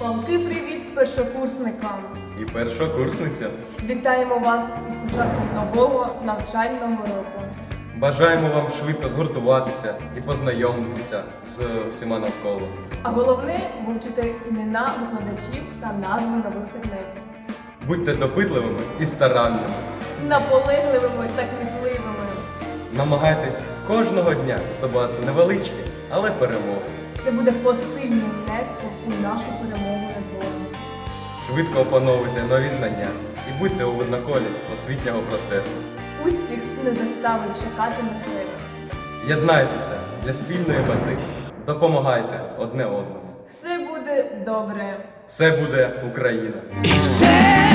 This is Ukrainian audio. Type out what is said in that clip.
Палки привіт першокурсникам! І першокурсниця. Вітаємо вас із початком нового навчального року. Бажаємо вам швидко згуртуватися і познайомитися з всіма навколо. А головне вивчити імена викладачів та назви нових предметів. Будьте допитливими і старанними. Наполегливими та кмітливими. Намагайтесь кожного дня здобувати невеличкі, але перемоги. Це буде посильним внеском у нашу перемогу над ворогом. Швидко опановуйте нові знання і будьте у видноколі освітнього процесу. Успіх не заставить чекати на себе. Єднайтеся для спільної мети. Допомагайте одне одному. Все буде добре. Все буде Україна! І все